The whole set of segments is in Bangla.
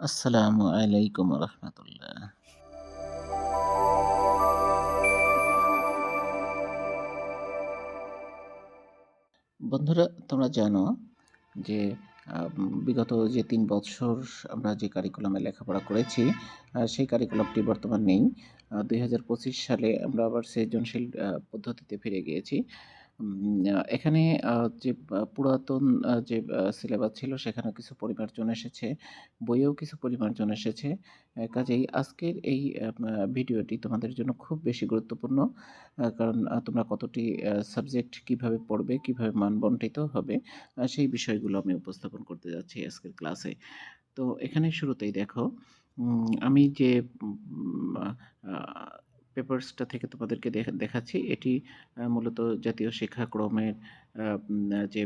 আসসালামু আলাইকুম রহমতুল্লাহ। বন্ধুরা, তোমরা জানো যে বিগত যে তিন বছর আমরা যে কারিকুলামে লেখাপড়া করেছি সেই কারিকুলামটি বর্তমান নেই। দুই হাজার পঁচিশ সালে আমরা আবার সৃজনশীল পদ্ধতিতে ফিরে গিয়েছি। এখানে যে পুরাতন যে সিলেবাস ছিল সেখানে কিছু পরিমার্জন এসেছে, বইয়েও কিছু পরিমার্জন এসেছে কাজেই আজকের এই ভিডিওটি তোমাদের জন্য খুব বেশি গুরুত্বপূর্ণ কারণ তোমরা কতটি সাবজেক্ট কীভাবে পড়বে, কীভাবে মান বন্টিত হবে সেই বিষয়গুলো আমি উপস্থাপন করতে যাচ্ছি আজকের ক্লাসে। তো এখানে শুরুতেই দেখো আমি যে পেপারসটা থেকে তোমাদেরকে দেখা- দেখাচ্ছি। এটি মূলত জাতীয় শিক্ষাক্রমের যে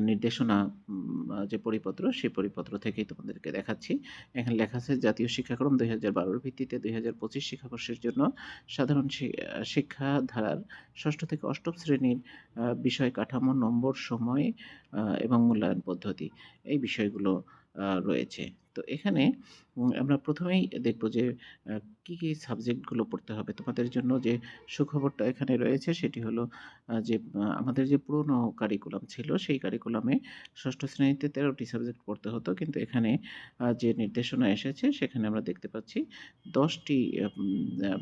নির্দেশনা যে পরিপত্র, সেই পরিপত্র থেকেই তোমাদেরকে দেখাচ্ছি। এখানে লেখা আছে, জাতীয় শিক্ষাক্রম দুই হাজার বারোর ভিত্তিতে দুই হাজার পঁচিশ শিক্ষাবর্ষের জন্য সাধারণ শিক্ষা ধারার ষষ্ঠ থেকে অষ্টম শ্রেণির বিষয় কাঠামো, নম্বর, সময় এবং মূল্যায়ন পদ্ধতি এই বিষয়গুলো রয়েছে। তো এখানে আমরা প্রথমেই দেখব যে কি কি সাবজেক্টগুলো পড়তে হবে তোমাদের জন্য। যে সুখবরটা এখানে রয়েছে সেটি হলো যে আমাদের যে পুরনো কারিকুলাম ছিল সেই কারিকুলামে ষষ্ঠ শ্রেণীতে তেরোটি সাবজেক্ট পড়তে হতো। কিন্তু এখানে যে নির্দেশনা এসেছে সেখানে আমরা দেখতে পাচ্ছি দশটি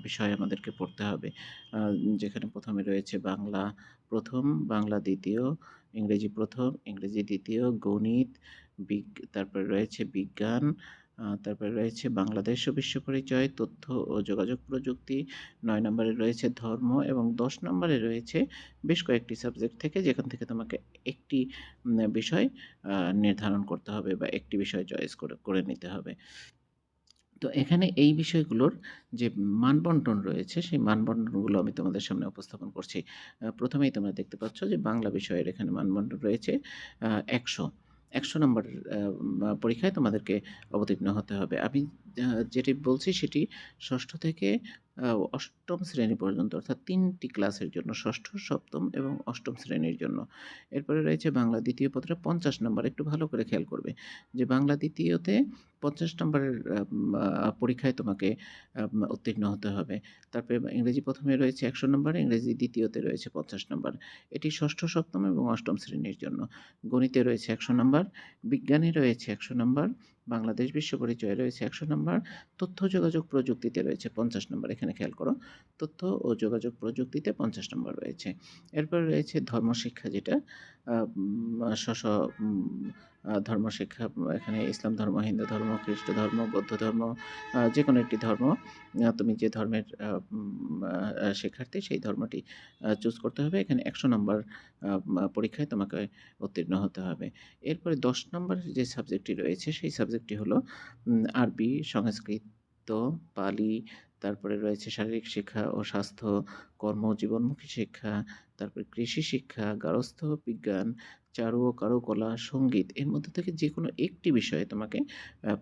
বিষয় আমাদেরকে পড়তে হবে। যেখানে প্রথমে রয়েছে বাংলা প্রথম, বাংলা দ্বিতীয় ইংরেজি প্রথম, ইংরেজি দ্বিতীয়, গণিত, বিগ, তারপরে রয়েছে বিজ্ঞান তারপরে রয়েছে বাংলাদেশ ও বিশ্ব পরিচয়, তথ্য ও যোগাযোগ প্রযুক্তি, নয় নম্বরে রয়েছে ধর্ম এবং দশ নম্বরে রয়েছে বেশ কয়েকটি সাবজেক্ট থেকে যেখান থেকে তোমাকে একটি বিষয় নির্ধারণ করতে হবে বা একটি বিষয় চয়েস করে করে নিতে হবে। তো এখানে এই বিষয়গুলোর যে মানবন্টন রয়েছে, সেই মানবন্টনগুলো আমি তোমাদের সামনে উপস্থাপন করছি। প্রথমেই তোমরা দেখতে পাচ্ছ যে বাংলা বিষয়ের এখানে মানবন্টন রয়েছে। একশো একশো নম্বর পরীক্ষায় তোমাদেরকে অবতীর্ণ হতে হবে। আমি যেটি বলছি সেটি ষষ্ঠ থেকে অষ্টম শ্রেণি পর্যন্ত, অর্থাৎ তিনটি ক্লাসের জন্য, ষষ্ঠ, সপ্তম এবং অষ্টম শ্রেণির জন্য। এরপরে রয়েছে বাংলা দ্বিতীয় পত্রে পঞ্চাশ নম্বর, একটু ভালো করে খেয়াল করবে যে বাংলা দ্বিতীয়তে পঞ্চাশ নম্বরের পরীক্ষায় তোমাকে উত্তীর্ণ হতে হবে। তারপরে ইংরেজি প্রথমে রয়েছে একশো নম্বর, ইংরেজি দ্বিতীয়তে রয়েছে পঞ্চাশ নম্বর। এটি ষষ্ঠ, সপ্তম এবং অষ্টম শ্রেণির জন্য। গণিতে রয়েছে একশো নম্বর, বিজ্ঞানে রয়েছে একশো নম্বর বাংলাদেশ বিশ্ব পরিচয়ে রয়েছে একশো নম্বর। তথ্য যোগাযোগ প্রযুক্তিতে রয়েছে পঞ্চাশ নম্বর। এখানে খেয়াল করো, তথ্য ও যোগাযোগ প্রযুক্তিতে পঞ্চাশ নম্বর রয়েছে। এরপর রয়েছে ধর্মশিক্ষা যেটা স্ব ধর্মশিক্ষা এখানে ইসলাম ধর্ম, হিন্দু ধর্ম, খ্রিস্ট ধর্ম, বৌদ্ধ ধর্ম যে কোনো একটি ধর্ম তুমি যে ধর্মের শিক্ষার্থী সেই ধর্মটি চুজ করতে হবে। এখানে একশো নম্বর পরীক্ষায় তোমাকে উত্তীর্ণ হতে হবে। এরপরে দশ নম্বরের যে সাবজেক্টটি রয়েছে, সেই সাবজেক্টটি হলো আরবি, সংস্কৃত, পালি তারপরে রয়েছে শারীরিক শিক্ষা ও স্বাস্থ্য, কর্ম জীবনমুখী শিক্ষা, তারপরে কৃষি শিক্ষা গার্হস্থ্য বিজ্ঞান, চারু ও কারুকলা, সংগীত, এর মধ্যে থেকে যে কোনো একটি বিষয়ে তোমাকে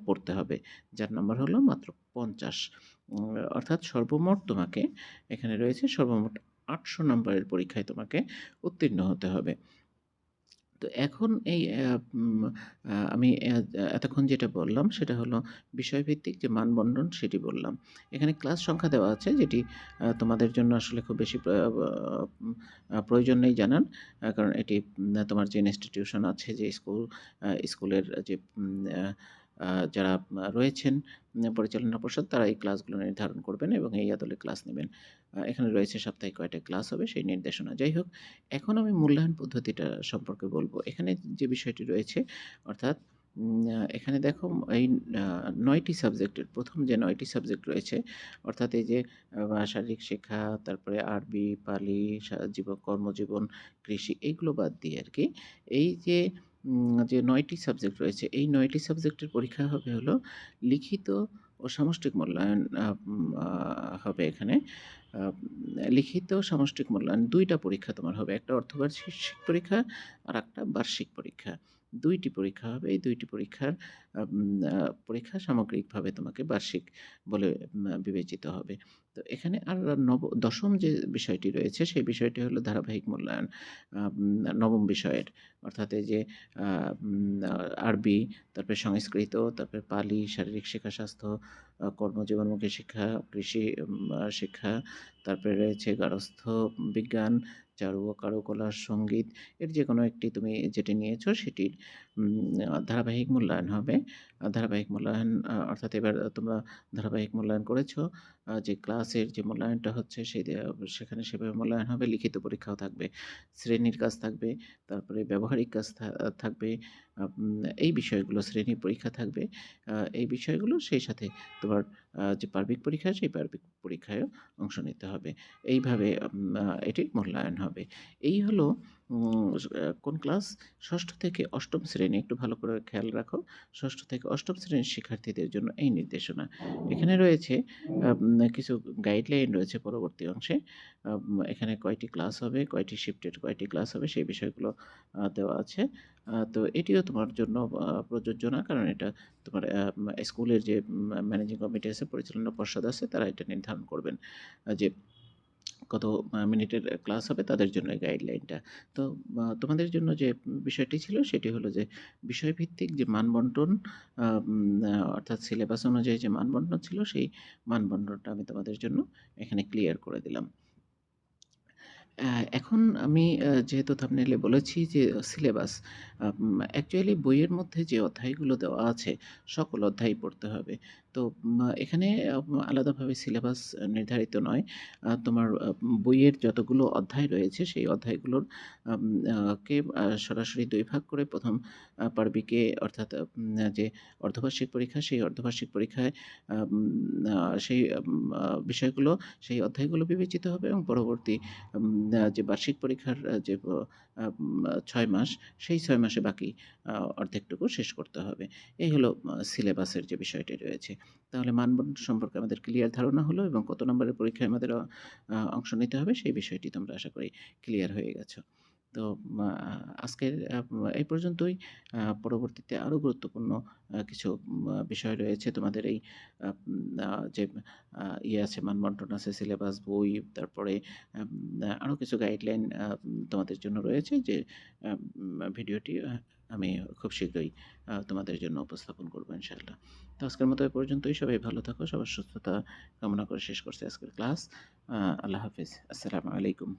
পড়তে হবে। যার নাম্বার হলো মাত্র পঞ্চাশ। অর্থাৎ সর্বমোট তোমাকে এখানে রয়েছে সর্বমোট আটশো নম্বরের পরীক্ষায় তোমাকে উত্তীর্ণ হতে হবে। তো এখন এই আমি এতক্ষণ যেটা বললাম সেটা হলো বিষয়ভিত্তিক যে মানবন্ধন সেটি বললাম। এখানে ক্লাস সংখ্যা দেওয়া আছে যেটি তোমাদের জন্য আসলে খুব বেশি প্রয়োজন নেই জানান কারণ এটি তোমার যে ইনস্টিটিউশন আছে, যে স্কুল স্কুলের যে যারা রয়েছেন পরিচালনা পর্ষদ, তারা এই ক্লাসগুলো নির্ধারণ করবেন এবং এই আদলে ক্লাস নেবেন। এখানে রয়েছে সপ্তাহে কয়টা ক্লাস হবে সেই নির্দেশনা। যাই হোক, এখন আমি মূল্যায়ন পদ্ধতিটা সম্পর্কে বলব। এখানে যে বিষয়টি রয়েছে, অর্থাৎ এখানে দেখো, এই নয়টি সাবজেক্টের প্রথম যে নয়টি সাবজেক্ট রয়েছে, অর্থাৎ এই যে শারীরিক শিক্ষা, তারপরে আরবি, পালি জীবন, কর্মজীবন, কৃষি, এইগুলো বাদ দিয়ে আর কি এই যে যে নয়টি সাবজেক্ট রয়েছে, এই নয়টি সাবজেক্টের পরীক্ষা হবে হলো লিখিত ও সামষ্টিক মূল্যায়ন হবে এখানে। লিখিত সামষ্টিক মূল্যায়ন দুইটা পরীক্ষা তোমার হবে, একটা অর্ধবার্ষিক পরীক্ষা আর একটা বার্ষিক পরীক্ষা। ২টি পরীক্ষা হবে। এই দুইটি পরীক্ষার পরীক্ষা সামগ্রিকভাবে তোমাকে বার্ষিক বলে বিবেচিত হবে। তো এখানে আর নব ১০ম যে বিষয়টি রয়েছে সেই বিষয়টি হলো ধারাবাহিক মূল্যায়ন। নবম বিষয়ের অর্থাৎ এই যে আরবি, তারপরে সংস্কৃত, তারপরে পালি, শারীরিক শিক্ষা, স্বাস্থ্য, কর্মজীবনমুখী শিক্ষা, কৃষি শিক্ষা, তারপরে রয়েছে গার্হস্থ্য বিজ্ঞান, চারু কারুকলা, সংগীত এর যে কোনো একটি তুমি যেটি নিয়েছো সেটির ধারাবাহিক মূল্যায়ন হবে। ধারাবাহিক মূল্যায়ন অর্থাৎ এবার তোমরা ধারাবাহিক মূল্যায়ন করেছ। যে ক্লাসের যে মূল্যায়নটা হচ্ছে সেই সেখানে সেভাবে মূল্যায়ন হবে। লিখিত পরীক্ষাও থাকবে। শ্রেণির কাজ থাকবে, তারপরে ব্যবহারিক কাজ থাকবে। এই বিষয়গুলো শ্রেণি পরীক্ষা থাকবে। এই বিষয়গুলো সেই সাথে তোমার যে পার্বিক পরীক্ষা সেই পার্বিক পরীক্ষায়ও অংশ নিতে হবে। এইভাবে এটির মূল্যায়ন হবে। এই হলো কোন ক্লাস? ষষ্ঠ থেকে অষ্টম শ্রেণি একটু ভালো করে খেয়াল রাখো। ষষ্ঠ থেকে অষ্টম শ্রেণির শিক্ষার্থীদের জন্য এই নির্দেশনা। এখানে রয়েছে কিছু গাইডলাইন রয়েছে পরবর্তী অংশে। এখানে কয়টি ক্লাস হবে, কয়টি শিফটের কয়টি ক্লাস হবে সেই বিষয়গুলো দেওয়া আছে। তো এটিও তোমার জন্য প্রযোজ্য না। কারণ এটা তোমার স্কুলের যে ম্যানেজিং কমিটি আছে, পরিচালনা পর্ষদ আছে তারা এটা নির্ধারণ করবেন। যে কত মিনিটের ক্লাস হবে তাদের জন্য এই গাইডলাইনটা। তো তোমাদের জন্য যে বিষয়টি ছিল সেটি হলো যে বিষয়ভিত্তিক যে মানবন্টন অর্থাৎ সিলেবাস অনুযায়ী যে মানবন্টন ছিল সেই মানবন্টনটা আমি তোমাদের জন্য এখানে ক্লিয়ার করে দিলাম। এখন আমি যেহেতু থাম্বনেইলে বলেছি যে সিলেবাস অ্যাকচুয়ালি বইয়ের মধ্যে যে অধ্যায়গুলো দেওয়া আছে সকল অধ্যায়ই পড়তে হবে। তো এখানে আলাদাভাবে সিলেবাস নির্ধারিত নয়। তোমার বইয়ের যতগুলো অধ্যায় রয়েছে, সেই অধ্যায়গুলোর কে সরাসরি দুই ভাগ করে ১ম আ পার্বিকে অর্থাৎ যে অর্ধবার্ষিক পরীক্ষা, সেই অর্ধবার্ষিক পরীক্ষায় সেই বিষয়গুলো, সেই অধ্যায়গুলো বিবেচিত হবে এবং পরবর্তী যে বার্ষিক পরীক্ষার যে ছয় মাস, সেই ছয় মাসে বাকি অর্ধেকটুকু শেষ করতে হবে। এই হলো সিলেবাসের যে বিষয়টি রয়েছে। তাহলে মানবন্ধন সম্পর্কে আমাদের ক্লিয়ার ধারণা হলো এবং কত নম্বরের পরীক্ষায় আমাদের অংশ নিতে হবে সেই বিষয়টি তোমরা আশা করি ক্লিয়ার হয়ে গেছো। তো আজকের এই পর্যন্তই। পরবর্তীতে আরও গুরুত্বপূর্ণ কিছু বিষয় রয়েছে তোমাদের এই যে ইয়ে আছে মানবন্টন আছে, সিলেবাস, বই তারপরে আরও কিছু গাইডলাইন তোমাদের জন্য রয়েছে যে ভিডিওটি আমি খুব শীঘ্রই তোমাদের জন্য উপস্থাপন করব ইনশাআল্লাহ। তো আজকের মতো এ পর্যন্তই। সবাই ভালো থাকো। সবার সুস্থতা কামনা করে শেষ করছে আজকের ক্লাস। আল্লাহ হাফিজ আসসালামু আলাইকুম।